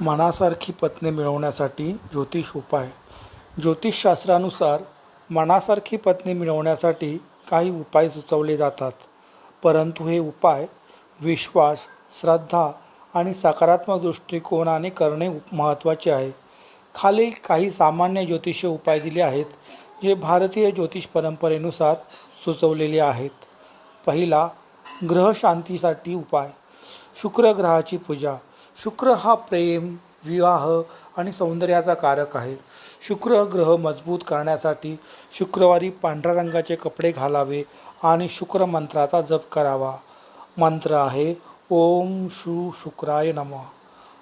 मनासारखी पत्नी मिळवण्यासाठी ज्योतिष उपाय. ज्योतिषशास्त्रानुसार मनासारखी पत्नी मिळवण्यासाठी काही उपाय सुचवले जातात. परंतु हे उपाय विश्वास श्रद्धा आणि सकारात्मक दृष्टिकोनाने करणे महत्त्वाचे आहे. खालील काही सामान्य ज्योतिषीय उपाय दिले आहेत जे भारतीय ज्योतिष परंपरेनुसार सुचवलेले आहेत. पहिला ग्रहशांतीसाठी उपाय. शुक्र ग्रहाची पूजा. शुक्र हा प्रेम विवाह आणि सौंदर्याचा कारक आहे. शुक्र ग्रह मजबूत करण्यासाठी शुक्रवारी पांढऱ्या रंगाचे कपडे घालावे आणि शुक्र मंत्राचा जप करावा. मंत्र आहे ओम शु शुक्राय नमः.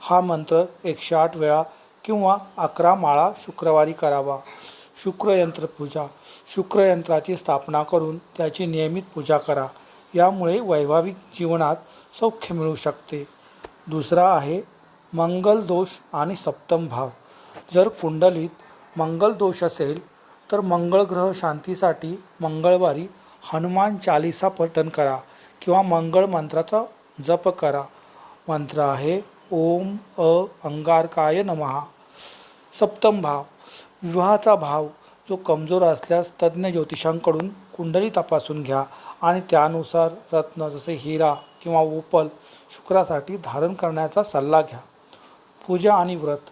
हा मंत्र एकशे आठ वेळा किंवा अकरा माळा शुक्रवारी करावा. शुक्रयंत्र पूजा. शुक्रयंत्राची स्थापना करून त्याची नियमित पूजा करा. यामुळे वैभाविक जीवनात सौख्य मिळू शकते. दुसरा आहे मंगल दोष आणि सप्तम भाव. जर कुंडलीत मंगल दोष असेल तर मंगळ ग्रह शांतीसाठी मंगळवारी हनुमान चालिसा पठण करा किंवा मंगळ मंत्राचा जप करा. मंत्र आहे ओम अ अंगारकाय नमहा सप्तम भाव. विवाहाचा भाव जो कमजोर असल्यास तज्ज्ञ ज्योतिषांकडून कुंडली तपासून घ्या. आणि त्यानुसार रत्न जसे हिरा किंवा ओपल शुक्रासाठी धारण करण्याचा सल्ला घ्या. पूजा आणि व्रत.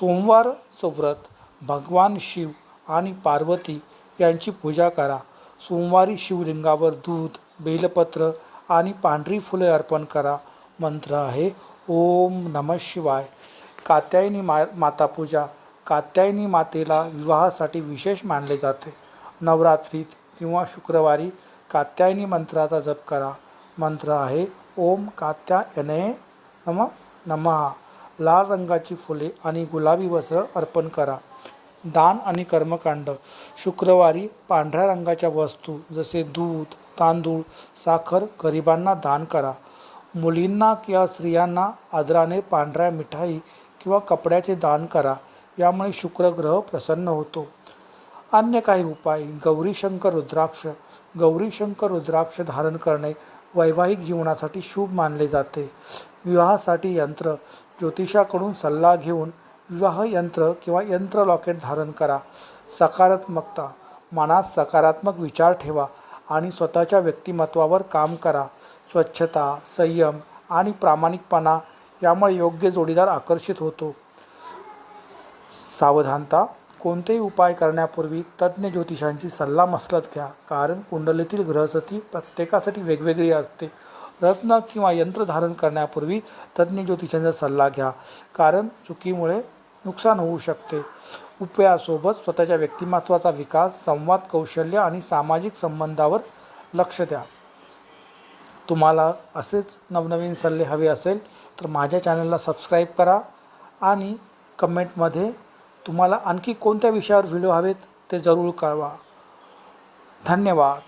सोमवारचं व्रत भगवान शिव आणि पार्वती यांची पूजा करा. सोमवारी शिवलिंगावर दूध बेलपत्र आणि पांढरी फुले अर्पण करा. मंत्र आहे ओम नमः शिवाय. कात्यायनी मा माता पूजा. कात्यायनी मातेला विवाहासाठी विशेष मानले जाते. नवरात्रीत किंवा शुक्रवारी कात्यायनी मंत्राचा जप करा. मंत्र आहे ओम कात्यायने नम नमः. लाल रंगाची फुले आणि गुलाबी वस्त्र अर्पण करा. दान आणि कर्मकांड. शुक्रवारी पांढऱ्या रंगाच्या वस्तू जसे दूध तांदूळ साखर गरिबांना दान करा. मुलींना किंवा स्त्रियांना आदराने पांढऱ्या मिठाई किंवा कपड्याचे दान करा. यामुळे शुक्र ग्रह प्रसन्न होतो. अन्य काही उपाय. गौरीशंकर रुद्राक्ष. गौरीशंकर रुद्राक्ष धारण करणे वैवाहिक जीवनासाठी शुभ मानले जाते. विवाहासाठी यंत्र ज्योतिषाकडून सल्ला घेऊन विवाह यंत्र किंवा यंत्र लॉकेट धारण करा. सकारात्मकता. मनात सकारात्मक विचार ठेवा आणि स्वतःच्या व्यक्तिमत्वावर काम करा. स्वच्छता संयम आणि प्रामाणिकपणा यामुळे योग्य जोडीदार आकर्षित होतो. सावधानता. कोणतेही उपाय करण्यापूर्वी तज्ज्ञ ज्योतिषांची सल्ला मसलत घ्या. कारण कुंडलीतील ग्रहस्थिती प्रत्येकासाठी वेगवेगळी असते. रत्न किंवा यंत्र धारण करण्यापूर्वी तज्ज्ञ ज्योतिषांचा सल्ला घ्या. कारण चुकीमुळे नुकसान होऊ शकते. उपायासोबत स्वतःच्या व्यक्तिमत्वाचा विकास संवाद कौशल्य आणि सामाजिक संबंधावर लक्ष द्या. तुम्हाला असेच नवनवीन सल्ले हवे असेल तर माझ्या चॅनलला सबस्क्राईब करा आणि कमेंटमध्ये तुम्हाला आणखी कोणत्या विषयावर व्हिडिओ हवेत ते जरूर कळवा. धन्यवाद.